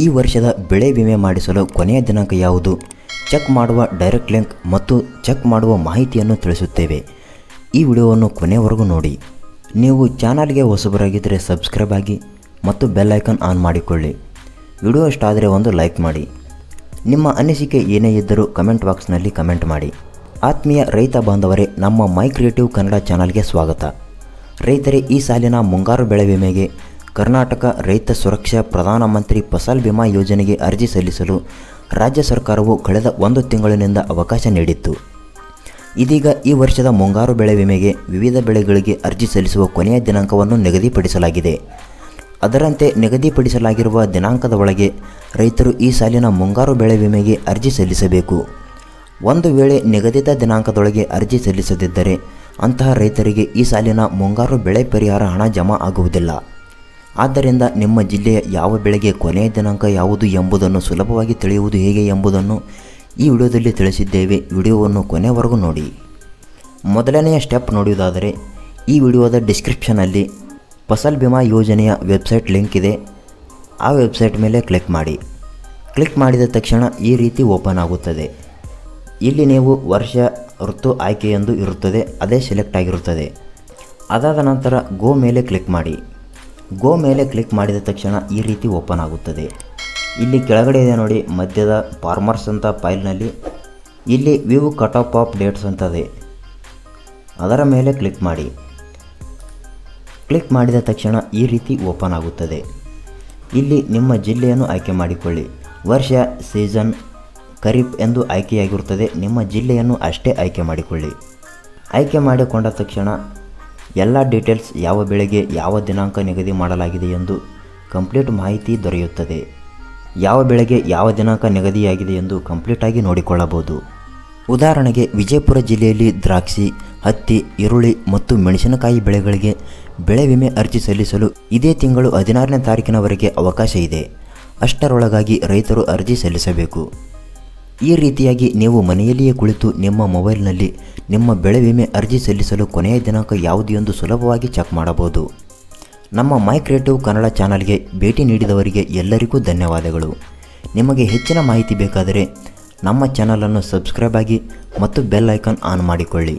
ಈ ವರ್ಷದ ಬೆಳೆ ವಿಮೆ ಮಾಡಿಸಲು ಕೊನೆಯ ದಿನಾಂಕ ಯಾವುದು? ಚೆಕ್ ಮಾಡುವ ಡೈರೆಕ್ಟ್ ಲಿಂಕ್ ಮತ್ತು ಚೆಕ್ ಮಾಡುವ ಮಾಹಿತಿಯನ್ನು ತಿಳಿಸುತ್ತೇವೆ. ಈ ವಿಡಿಯೋವನ್ನು ಕೊನೆಯವರೆಗೂ ನೋಡಿ. ನೀವು ಚಾನಲ್ಗೆ ಹೊಸಬರಾಗಿದ್ದರೆ ಸಬ್ಸ್ಕ್ರೈಬ್ ಆಗಿ ಮತ್ತು ಬೆಲ್ ಐಕಾನ್ ಆನ್ ಮಾಡಿಕೊಳ್ಳಿ. ವಿಡಿಯೋ ಇಷ್ಟ ಆದರೆ ಒಂದು ಲೈಕ್ ಮಾಡಿ. ನಿಮ್ಮ ಅನಿಸಿಕೆ ಏನೇ ಇದ್ದರೂ ಕಮೆಂಟ್ ಬಾಕ್ಸ್ನಲ್ಲಿ ಕಮೆಂಟ್ ಮಾಡಿ. ಆತ್ಮೀಯ ರೈತ ಬಾಂಧವರೇ, ನಮ್ಮ ಮೈ ಕ್ರಿಯೇಟಿವ್ ಕನ್ನಡ ಚಾನಲ್ಗೆ ಸ್ವಾಗತ. ರೈತರೇ, ಈ ಸಾಲಿನ ಮುಂಗಾರು ಬೆಳೆ ವಿಮೆಗೆ ಕರ್ನಾಟಕ ರೈತ ಸುರಕ್ಷಾ ಪ್ರಧಾನಮಂತ್ರಿ ಫಸಲ್ ಬಿಮಾ ಯೋಜನೆಗೆ ಅರ್ಜಿ ಸಲ್ಲಿಸಲು ರಾಜ್ಯ ಸರ್ಕಾರವು ಕಳೆದ ಒಂದು ತಿಂಗಳಿನಿಂದ ಅವಕಾಶ ನೀಡಿತ್ತು. ಇದೀಗ ಈ ವರ್ಷದ ಮುಂಗಾರು ಬೆಳೆ ವಿಮೆಗೆ ವಿವಿಧ ಬೆಳೆಗಳಿಗೆ ಅರ್ಜಿ ಸಲ್ಲಿಸುವ ಕೊನೆಯ ದಿನಾಂಕವನ್ನು ನಿಗದಿಪಡಿಸಲಾಗಿದೆ. ಅದರಂತೆ ನಿಗದಿಪಡಿಸಲಾಗಿರುವ ದಿನಾಂಕದ ಒಳಗೆ ರೈತರು ಈ ಸಾಲಿನ ಮುಂಗಾರು ಬೆಳೆ ವಿಮೆಗೆ ಅರ್ಜಿ ಸಲ್ಲಿಸಬೇಕು. ಒಂದು ವೇಳೆ ನಿಗದಿತ ದಿನಾಂಕದೊಳಗೆ ಅರ್ಜಿ ಸಲ್ಲಿಸದಿದ್ದರೆ ಅಂತಹ ರೈತರಿಗೆ ಈ ಸಾಲಿನ ಮುಂಗಾರು ಬೆಳೆ ಪರಿಹಾರ ಹಣ ಜಮಾ ಆಗುವುದಿಲ್ಲ. ಆದ್ದರಿಂದ ನಿಮ್ಮ ಜಿಲ್ಲೆಯ ಯಾವ ಬೆಳೆಗೆ ಕೊನೆಯ ದಿನಾಂಕ ಯಾವುದು ಎಂಬುದನ್ನು ಸುಲಭವಾಗಿ ತಿಳಿಯುವುದು ಹೇಗೆ ಎಂಬುದನ್ನು ಈ ವಿಡಿಯೋದಲ್ಲಿ ತಿಳಿಸಿದ್ದೇವೆ. ವಿಡಿಯೋವನ್ನು ಕೊನೆವರೆಗೂ ನೋಡಿ. ಮೊದಲನೆಯ ಸ್ಟೆಪ್ ನೋಡುವುದಾದರೆ, ಈ ವಿಡಿಯೋದ ಡಿಸ್ಕ್ರಿಪ್ಷನಲ್ಲಿ ಫಸಲ್ ಬಿಮಾ ಯೋಜನೆಯ ವೆಬ್ಸೈಟ್ ಲಿಂಕ್ ಇದೆ. ಆ ವೆಬ್ಸೈಟ್ ಮೇಲೆ ಕ್ಲಿಕ್ ಮಾಡಿ. ಕ್ಲಿಕ್ ಮಾಡಿದ ತಕ್ಷಣ ಈ ರೀತಿ ಓಪನ್ ಆಗುತ್ತದೆ. ಇಲ್ಲಿ ನೀವು ವರ್ಷ ಋತು ಆಯ್ಕೆ ಎಂದು ಇರುತ್ತದೆ, ಅದೇ ಸೆಲೆಕ್ಟ್ ಆಗಿರುತ್ತದೆ. ಅದಾದ ನಂತರ ಗೋ ಮೇಲೆ ಕ್ಲಿಕ್ ಮಾಡಿ. ಗೋ ಮೇಲೆ ಕ್ಲಿಕ್ ಮಾಡಿದ ತಕ್ಷಣ ಈ ರೀತಿ ಓಪನ್ ಆಗುತ್ತದೆ. ಇಲ್ಲಿ ಕೆಳಗಡೆ ಇದೆ ನೋಡಿ, ಮಧ್ಯದ ಫಾರ್ಮರ್ಸ್ ಅಂತ ಫೈಲ್ನಲ್ಲಿ. ಇಲ್ಲಿ view cut off off dates ಅಂತದೆ. ಅದರ ಮೇಲೆ ಕ್ಲಿಕ್ ಮಾಡಿ. ಕ್ಲಿಕ್ ಮಾಡಿದ ತಕ್ಷಣ ಈ ರೀತಿ ಓಪನ್ ಆಗುತ್ತದೆ. ಇಲ್ಲಿ ನಿಮ್ಮ ಜಿಲ್ಲೆಯನ್ನು ಆಯ್ಕೆ ಮಾಡಿಕೊಳ್ಳಿ. ವರ್ಷ, ಸೀಸನ್, ಖರೀಫ್ ಎಂದು ಆಯ್ಕೆಯಾಗಿರುತ್ತದೆ. ನಿಮ್ಮ ಜಿಲ್ಲೆಯನ್ನು ಅಷ್ಟೇ ಆಯ್ಕೆ ಮಾಡಿಕೊಳ್ಳಿ. ಆಯ್ಕೆ ಮಾಡಿಕೊಂಡ ತಕ್ಷಣ ಎಲ್ಲ ಡೀಟೇಲ್ಸ್ ಯಾವ ಬೆಳೆಗೆ ಯಾವ ದಿನಾಂಕ ನಿಗದಿ ಮಾಡಲಾಗಿದೆ ಎಂದು ಕಂಪ್ಲೀಟ್ ಮಾಹಿತಿ ದೊರೆಯುತ್ತದೆ. ಯಾವ ಬೆಳೆಗೆ ಯಾವ ದಿನಾಂಕ ನಿಗದಿಯಾಗಿದೆ ಎಂದು ಕಂಪ್ಲೀಟಾಗಿ ನೋಡಿಕೊಳ್ಳಬಹುದು. ಉದಾಹರಣೆಗೆ, ವಿಜಯಪುರ ಜಿಲ್ಲೆಯಲ್ಲಿ ದ್ರಾಕ್ಷಿ, ಹತ್ತಿ, ಈರುಳ್ಳಿ ಮತ್ತು ಮೆಣಸಿನಕಾಯಿ ಬೆಳೆಗಳಿಗೆ ಬೆಳೆ ವಿಮೆ ಅರ್ಜಿ ಸಲ್ಲಿಸಲು ಇದೇ ತಿಂಗಳು ಹದಿನಾರನೇ ತಾರೀಕಿನವರೆಗೆ ಅವಕಾಶ ಇದೆ. ಅಷ್ಟರೊಳಗಾಗಿ ರೈತರು ಅರ್ಜಿ ಸಲ್ಲಿಸಬೇಕು. ಈ ರೀತಿಯಾಗಿ ನೀವು ಮನೆಯಲ್ಲಿಯೇ ಕುಳಿತು ನಿಮ್ಮ ಮೊಬೈಲ್ನಲ್ಲಿ ನಿಮ್ಮ ಬೆಳೆ ವಿಮೆ ಅರ್ಜಿ ಸಲ್ಲಿಸಲು ಕೊನೆಯ ದಿನಾಂಕ ಯಾವುದು ಎಂದು ಸುಲಭವಾಗಿ ಚೆಕ್ ಮಾಡಬಹುದು. ನಮ್ಮ ಮೈ ಕ್ರಿಯೇಟಿವ್ ಕನ್ನಡ ಚಾನಲ್ಗೆ ಭೇಟಿ ನೀಡಿದವರಿಗೆ ಎಲ್ಲರಿಗೂ ಧನ್ಯವಾದಗಳು. ನಿಮಗೆ ಹೆಚ್ಚಿನ ಮಾಹಿತಿ ಬೇಕಾದರೆ ನಮ್ಮ ಚಾನಲನ್ನು ಸಬ್ಸ್ಕ್ರೈಬ್ ಆಗಿ ಮತ್ತು ಬೆಲ್ ಐಕಾನ್ ಆನ್ ಮಾಡಿಕೊಳ್ಳಿ.